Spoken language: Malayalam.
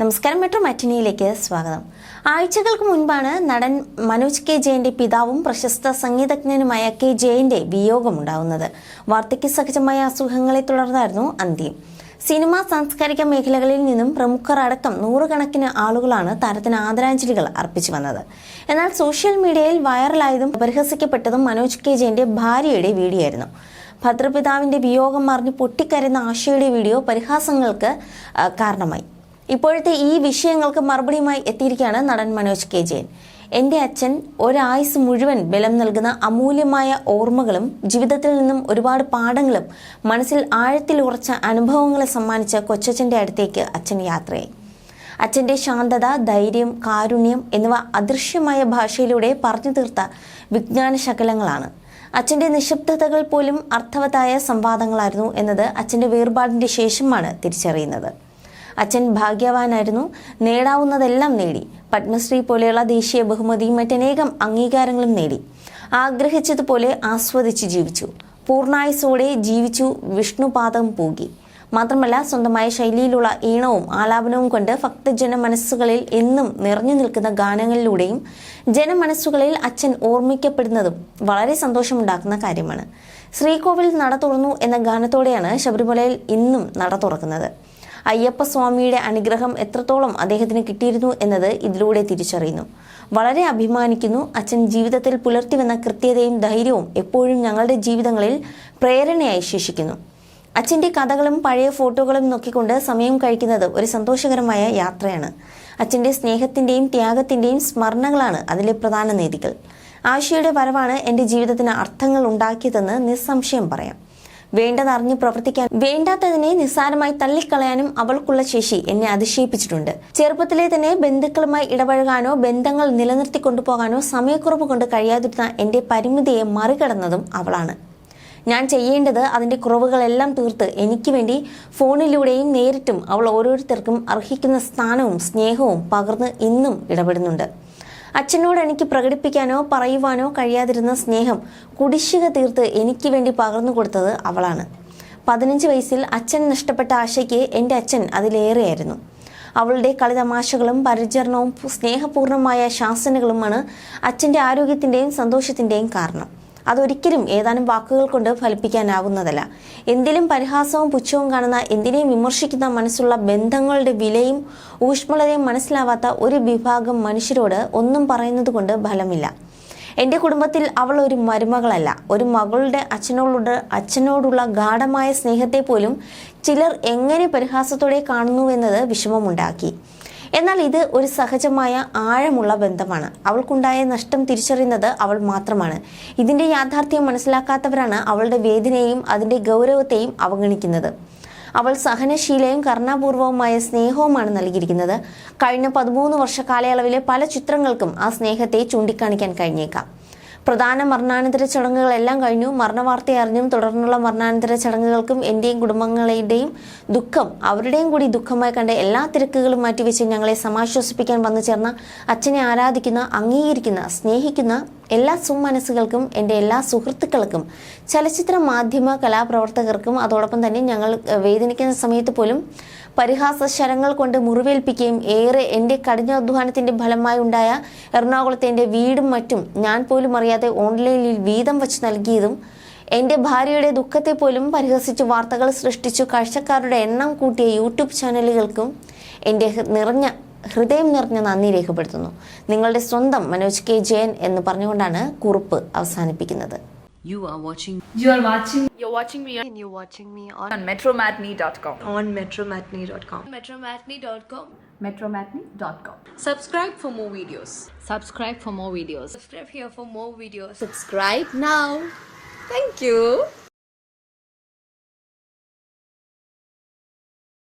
നമസ്കാരം മെട്രോ മറ്റിനിയിലേക്ക് സ്വാഗതം. ആഴ്ചകൾക്ക് മുൻപാണ് നടൻ മനോജ് കെ ജയന്റെ പിതാവും പ്രശസ്ത സംഗീതജ്ഞനുമായ കെ ജയന്റെ വിയോഗമുണ്ടാവുന്നത് വാർദ്ധക്യ സഹജമായ അസുഖങ്ങളെ തുടർന്നായിരുന്നു അന്ത്യം. സിനിമ സാംസ്കാരിക മേഖലകളിൽ നിന്നും പ്രമുഖർ അടക്കം നൂറുകണക്കിന് ആളുകളാണ് താരത്തിന് ആദരാഞ്ജലികൾ അർപ്പിച്ചു വന്നത്. എന്നാൽ സോഷ്യൽ മീഡിയയിൽ വൈറലായതും പരിഹസിക്കപ്പെട്ടതും മനോജ് കെ ജയന്റെ ഭാര്യയുടെ വീഡിയോ ആയിരുന്നു ഭദ്രപിതാവിന്റെ വിയോഗം മറിഞ്ഞ് പൊട്ടിക്കരുന്ന ആശയുടെ വീഡിയോ പരിഹാസങ്ങൾക്ക് കാരണമായി. ഇപ്പോഴത്തെ ഈ വിഷയങ്ങൾക്ക് മറുപടിയുമായി എത്തിയിരിക്കുകയാണ് നടൻ മനോജ് കെ ജയൻ. എന്റെ അച്ഛൻ ഒരായുസ് മുഴുവൻ ബലം നൽകുന്ന അമൂല്യമായ ഓർമ്മകളും ജീവിതത്തിൽ നിന്നും ഒരുപാട് പാഠങ്ങളും മനസ്സിൽ ആഴത്തിൽ ഉറച്ച അനുഭവങ്ങളെ സമ്മാനിച്ച കൊച്ചച്ഛന്റെ അടുത്തേക്ക് അച്ഛൻ യാത്രയായി. അച്ഛന്റെ ശാന്തത ധൈര്യം കാരുണ്യം എന്നിവ അദൃശ്യമായ ഭാഷയിലൂടെ പറഞ്ഞു തീർത്ത വിജ്ഞാന ശകലങ്ങളാണ്. അച്ഛന്റെ നിശബ്ദതകൾ പോലും അർത്ഥവത്തായ സംവാദങ്ങളായിരുന്നു എന്നത് അച്ഛന്റെ വേർപാടിന്റെ ശേഷമാണ് തിരിച്ചറിയുന്നത്. അച്ഛൻ ഭാഗ്യവാനായിരുന്നു. നേടാവുന്നതെല്ലാം നേടി. പത്മശ്രീ പോലെയുള്ള ദേശീയ ബഹുമതിയും മറ്റനേകം അംഗീകാരങ്ങളും നേടി. ആഗ്രഹിച്ചതുപോലെ ആസ്വദിച്ച് ജീവിച്ചു. പൂർണായുസോടെ ജീവിച്ചു. വിഷ്ണുപാദം പൂകി മാത്രമല്ല സ്വന്തമായ ശൈലിയിലുള്ള ഈണവും ആലാപനവും കൊണ്ട് ഭക്തജന മനസ്സുകളിൽ എന്നും നിറഞ്ഞു നിൽക്കുന്ന ഗാനങ്ങളിലൂടെയും ജനമനസ്സുകളിൽ അച്ഛൻ ഓർമ്മിക്കപ്പെടുന്നതും വളരെ സന്തോഷമുണ്ടാക്കുന്ന കാര്യമാണ്. ശ്രീകോവിൽ നട തുറന്നു എന്ന ഗാനത്തോടെയാണ് ശബരിമലയിൽ ഇന്നും നട തുറക്കുന്നത്. അയ്യപ്പസ്വാമിയുടെ അനുഗ്രഹം എത്രത്തോളം അദ്ദേഹത്തിന് കിട്ടിയിരുന്നു എന്നത് ഇതിലൂടെ തിരിച്ചറിയുന്നു. വളരെ അഭിമാനിക്കുന്നു അച്ഛൻ ജീവിതത്തിൽ പുലർത്തിവന്ന കൃത്യതയും ധൈര്യവും എപ്പോഴും ഞങ്ങളുടെ ജീവിതങ്ങളിൽ പ്രേരണയായി ശേഷിക്കുന്നു. അച്ഛന്റെ കഥകളും പഴയ ഫോട്ടോകളും നോക്കിക്കൊണ്ട് സമയം കഴിക്കുന്നത് ഒരു സന്തോഷകരമായ യാത്രയാണ്. അച്ഛന്റെ സ്നേഹത്തിന്റെയും ത്യാഗത്തിന്റെയും സ്മരണകളാണ് അതിലെ പ്രധാന നീതികൾ ആശയുടെ വരവാണ് എന്റെ ജീവിതത്തിന് അർത്ഥങ്ങൾ ഉണ്ടാക്കിയതെന്ന് നിസ്സംശയം പറയാം. വേണ്ടതറിഞ്ഞ് പ്രവർത്തിക്കാൻ വേണ്ടാത്തതിനെ നിസ്സാരമായി തള്ളിക്കളയാനും അവൾക്കുള്ള ശേഷി എന്നെ അതിശയിപ്പിച്ചിട്ടുണ്ട്. ചെറുപ്പത്തിലെ തന്നെ ബന്ധുക്കളുമായി ഇടപഴകാനോ ബന്ധങ്ങൾ നിലനിർത്തി കൊണ്ടുപോകാനോ സമയക്കുറവ് കൊണ്ട് കഴിയാതിരുന്ന എന്റെ പരിമിതിയെ മറികടന്നതും അവളാണ്. ഞാൻ ചെയ്യേണ്ടത് അതിന്റെ കുറവുകളെല്ലാം തീർത്ത് എനിക്ക് വേണ്ടി ഫോണിലൂടെയും നേരിട്ടും അവൾ ഓരോരുത്തർക്കും അർഹിക്കുന്ന സ്ഥാനവും സ്നേഹവും പകർന്ന് ഇന്നും ഇടപെടുന്നുണ്ട്. അച്ഛനോട് എനിക്ക് പ്രകടിപ്പിക്കാനോ പറയുവാനോ കഴിയാതിരുന്ന സ്നേഹം കുടിശ്ശിക തീർത്ത് എനിക്ക് വേണ്ടി പകർന്നു കൊടുത്തത് അവളാണ്. പതിനഞ്ച് വയസ്സിൽ അച്ഛൻ നഷ്ടപ്പെട്ട ആശയ്ക്ക് എന്റെ അച്ഛൻ അതിലേറെയായിരുന്നു. അവളുടെ കളിതമാശകളും പരിചരണവും സ്നേഹപൂർണമായ ശാസനകളുമാണ് അച്ഛന്റെ ആരോഗ്യത്തിന്റെയും സന്തോഷത്തിന്റെയും കാരണം. അതൊരിക്കലും ഏതാനും വാക്കുകൾ കൊണ്ട് ഫലിപ്പിക്കാനാവുന്നതല്ല. എന്തിലും പരിഹാസവും പുച്ഛവും കാണുന്ന എന്തിനേയും വിമർശിക്കുന്ന മനസ്സുള്ള ബന്ധങ്ങളുടെ വിലയും ഊഷ്മളതയും മനസ്സിലാവാത്ത ഒരു വിഭാഗം മനുഷ്യരോട് ഒന്നും പറയുന്നത് കൊണ്ട് ഫലമില്ല. എന്റെ കുടുംബത്തിൽ അവൾ ഒരു മരുമകളല്ല. ഒരു മകളുടെ അച്ഛനോടുള്ള അച്ഛനോടുള്ള ഗാഠമായ സ്നേഹത്തെ പോലും ചിലർ എങ്ങനെ പരിഹാസത്തോടെ കാണുന്നുവെന്നത് വിഷമമുണ്ടാക്കി. എന്നാൽ ഇത് ഒരു സഹജമായ ആഴമുള്ള ബന്ധമാണ്. അവൾക്കുണ്ടായ നഷ്ടം തിരിച്ചറിയുന്നത് അവൾ മാത്രമാണ്. ഇതിന്റെ യാഥാർത്ഥ്യം മനസ്സിലാക്കാത്തവരാണ് അവളുടെ വേദനയെയും അതിന്റെ ഗൗരവത്തെയും അവഗണിക്കുന്നത്. അവൾ സഹനശീലയും കർണാപൂർവവുമായ സ്നേഹവുമാണ് നൽകിയിരിക്കുന്നത്. കഴിഞ്ഞ പതിമൂന്ന് വർഷ കാലയളവിലെ പല ചിത്രങ്ങൾക്കും ആ സ്നേഹത്തെ ചൂണ്ടിക്കാണിക്കാൻ കഴിഞ്ഞേക്കാം. പ്രധാന മരണാനന്തര ചടങ്ങുകളെല്ലാം കഴിഞ്ഞു. മരണവാർത്ത അറിഞ്ഞും തുടർന്നുള്ള മരണാനന്തര ചടങ്ങുകൾക്കും എന്റെയും കുടുംബങ്ങളുടെയും ദുഃഖം അവരുടെയും കൂടി ദുഃഖമായി കണ്ട എല്ലാ തിരക്കുകളും മാറ്റിവെച്ച് ഞങ്ങളെ സമാശ്വസിപ്പിക്കാൻ വന്നു ചേർന്ന അച്ഛനെ ആരാധിക്കുന്ന അംഗീകരിക്കുന്ന സ്നേഹിക്കുന്ന എല്ലാ സുമനസ്സുകൾക്കും എന്റെ എല്ലാ സുഹൃത്തുക്കൾക്കും ചലച്ചിത്ര മാധ്യമ കലാപ്രവർത്തകർക്കും അതോടൊപ്പം തന്നെ ഞങ്ങൾ വേദനിക്കുന്ന സമയത്ത് പോലും പരിഹാസ ശരങ്ങൾ കൊണ്ട് മുറിവേൽപ്പിക്കുകയും ഏറെ എന്റെ കഠിനാധ്വാനത്തിന്റെ ഫലമായി ഉണ്ടായ എറണാകുളത്തെ എന്റെ വീടും മറ്റും ഞാൻ പോലും അറിയാതെ ഓൺലൈനിൽ വീതം വച്ച് നൽകിയതും എന്റെ ഭാര്യയുടെ ദുഃഖത്തെ പോലും പരിഹസിച്ച് വാർത്തകൾ സൃഷ്ടിച്ചു കാഴ്ചക്കാരുടെ എണ്ണം കൂട്ടിയ യൂട്യൂബ് ചാനലുകൾക്കും എന്റെ നിറഞ്ഞ ഹൃദയം നിറഞ്ഞ നന്ദി രേഖപ്പെടുത്തുന്നു നിങ്ങളുടെ സ്വന്തം മനോജ് കെ ജയൻ എന്ന് പറഞ്ഞുകൊണ്ടാണ് കുറിപ്പ് അവസാനിപ്പിക്കുന്നത് You are watching You are watching You're watching me and you're watching me on, on metromatney.com. on metromatney.com. metromatney.com Metromatney.com. Subscribe for more videos. subscribe for more videos. subscribe here for more videos Subscribe now. Thank you.